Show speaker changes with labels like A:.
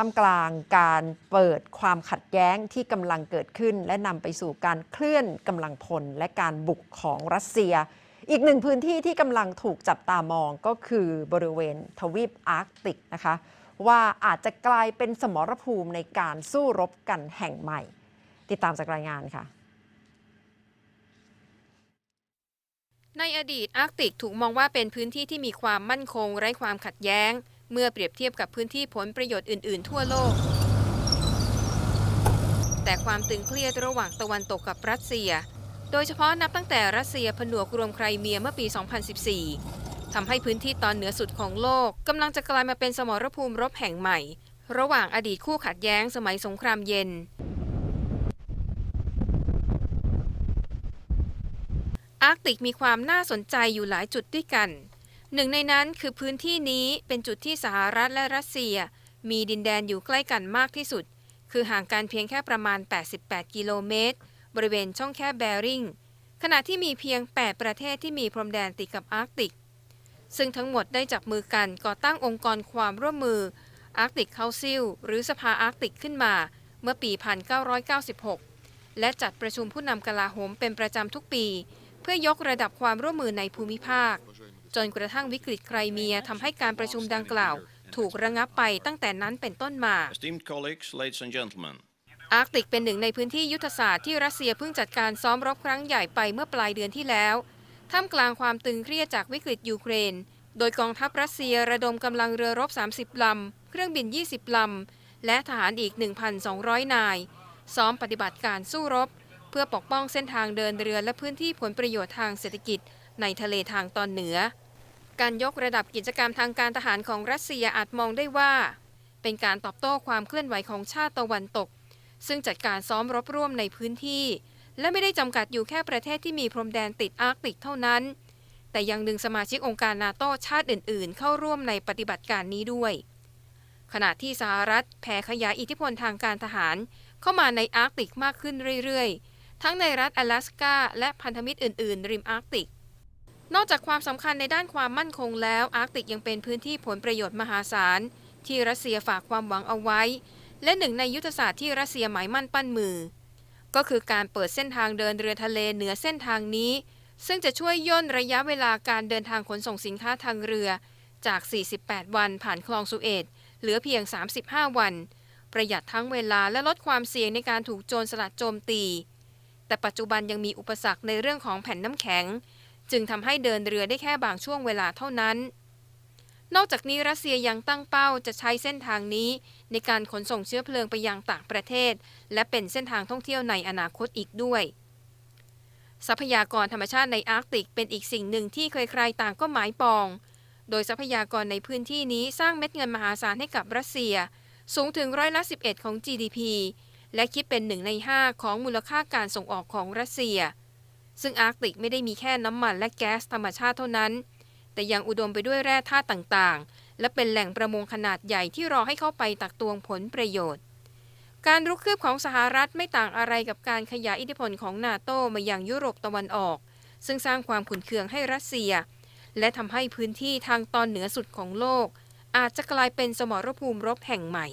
A: ท่ามกลางการเปิดความขัดแย้งที่กำลังเกิดขึ้น และนำไปสู่การเคลื่อนกำลังพลและการบุกของรัสเซีย อีกหนึ่งพื้นที่ที่กำลังถูกจับตามองก็คือบริเวณทวีปอาร์กติกนะคะ ว่าอาจจะกลายเป็นสมรภูมิในการสู้รบกันแห่งใหม่ ติดตามจากรายงานค่ะ
B: ในอดีตอาร์กติกถูกมองว่าเป็นพื้นที่ที่มีความมั่นคงไร้ความขัดแย้ง เมื่อเปรียบเทียบกับพื้นที่ผลประโยชน์อื่น ๆ ทั่วโลก แต่ความตึงเครียดระหว่างตะวันตกกับรัสเซีย โดยเฉพาะนับตั้งแต่รัสเซียผนวกรวมไครเมียเมื่อปี 2014 ทำให้พื้นที่ตอนเหนือสุดของโลกกำลังจะกลายมาเป็นสมรภูมิรบแห่งใหม่ ระหว่างอดีตคู่ขัดแย้งสมัยสงครามเย็น อาร์กติกมีความน่าสนใจอยู่หลายจุดด้วยกัน หนึ่งในนั้นคือพื้นที่นี้เป็นจุดที่สหรัฐและรัสเซีย มีดินแดนอยู่ใกล้กันมากที่สุด คือห่างกันเพียงแค่ประมาณ 88 กิโลเมตร บริเวณช่องแคบแบริงขณะที่มีเพียง 8 ประเทศที่มีพรมแดนติดกับอาร์กติก ซึ่งทั้งหมดได้จับมือกันก่อตั้งองค์กรความร่วมมืออาร์กติกเคาซิลหรือสภาอาร์กติกขึ้นมา เมื่อปี 1996 และจัดประชุมผู้นำกลาโหมเป็นประจำทุกปี เพื่อยกระดับความร่วมมือในภูมิภาค จนกระทั่งวิกฤตไครเมียทำให้การประชุมดังกล่าว ถูกระงับไปตั้งแต่นั้นเป็นต้นมา
C: Esteemed colleagues, ladies and gentlemen,
B: อาร์กติกเป็นหนึ่งในพื้นที่ยุทธศาสตร์ที่รัสเซียเพิ่งจัดการซ้อมรบครั้งใหญ่ไปเมื่อปลายเดือนที่แล้วท่ามกลางความตึงเครียดจากวิกฤตยูเครน โดยกองทัพรัสเซียระดมกำลังเรือรบ 30 ลำ เครื่องบิน 20 ลำ และทหารอีก 1,200 นาย ซ้อมปฏิบัติการสู้รบ เพื่อปกป้องเส้นทางเดินเรือและพื้นที่ผลประโยชน์ทางเศรษฐกิจ ในทะเลทางตอนเหนือ การยกระดับกิจกรรมทางการทหารของรัสเซียอาจมองได้ว่า เป็นการตอบโต้ความเคลื่อนไหวของชาติตะวันตก ซึ่งจัดการซ้อมรบร่วมในพื้นที่ และไม่ได้จำกัดอยู่แค่ประเทศที่มีพรมแดนติดอาร์กติกเท่านั้น แต่ยังดึงสมาชิกองค์การนาโตชาติอื่น ๆ เข้าร่วมในปฏิบัติการนี้ด้วยขณะที่สหรัฐแผ่ขยายอิทธิพลทางการทหาร เข้ามาในอาร์กติกมากขึ้นเรื่อย ๆ ทั้งในรัฐ阿拉สกาและพันธมิตรอื่น ๆ ริมอาร์กติก นอกจากความสำคัญในด้านความมั่นคงแล้ว อาร์กติกยังเป็นพื้นที่ผลประโยชน์มหาศาล ที่รัสเซียฝากความหวังเอาไว้ และหนึ่งในยุทธศาสตร์ที่รัสเซียหมายมั่นปั้นมือ ก็คือการเปิดเส้นทางเดินเรือทะเลเหนือเส้นทางนี้ ซึ่งจะช่วยย่นระยะเวลาการเดินทางขนส่งสินค้าทางเรือจาก 48 วันผ่านคลองสุเอตเหลือเพียง 35 วัน ประหยัดทั้งเวลาและลดความเสี่ยงในการถูกโจรสลัดโจมตี แต่ปัจจุบันยังมีอุปสรรคในเรื่องของแผ่นน้ำแข็ง จึงทำให้เดินเรือได้แค่บางช่วงเวลาเท่านั้น นอกจากนี้รัสเซียยังตั้งเป้าจะใช้เส้นทางนี้ ในการขนส่งเชื้อเพลิงไปยังต่างประเทศ และเป็นเส้นทางท่องเที่ยวในอนาคตอีกด้วย ทรัพยากรธรรมชาติในอาร์กติกเป็นอีกสิ่งหนึ่งที่ใครๆต่างก็หมายปอง โดยทรัพยากรในพื้นที่นี้สร้างเม็ดเงินมหาศาลให้กับรัสเซีย สูงถึงร้อยละ11 ของ GDP และคิดเป็นหนึ่งใน 5 ของมูลค่าการส่งออกของรัสเซีย ซึ่งอาร์กติกไม่ได้มีแค่น้ำมันและแก๊สธรรมชาติเท่านั้น แต่ยังอุดมไปด้วยแร่ธาตุต่างๆ และเป็นแหล่งประมงขนาดใหญ่ที่รอให้เข้าไปตักตวงผลประโยชน์ การรุกคืบของสหรัฐไม่ต่างอะไรกับการขยายอิทธิพลของนาโตมายังยุโรปตะวันออก ซึ่งสร้างความขุ่นเคืองให้รัสเซีย และทำให้พื้นที่ทางตอนเหนือสุดของโลก อาจจะกลายเป็นสมรภูมิรบแห่งใหม่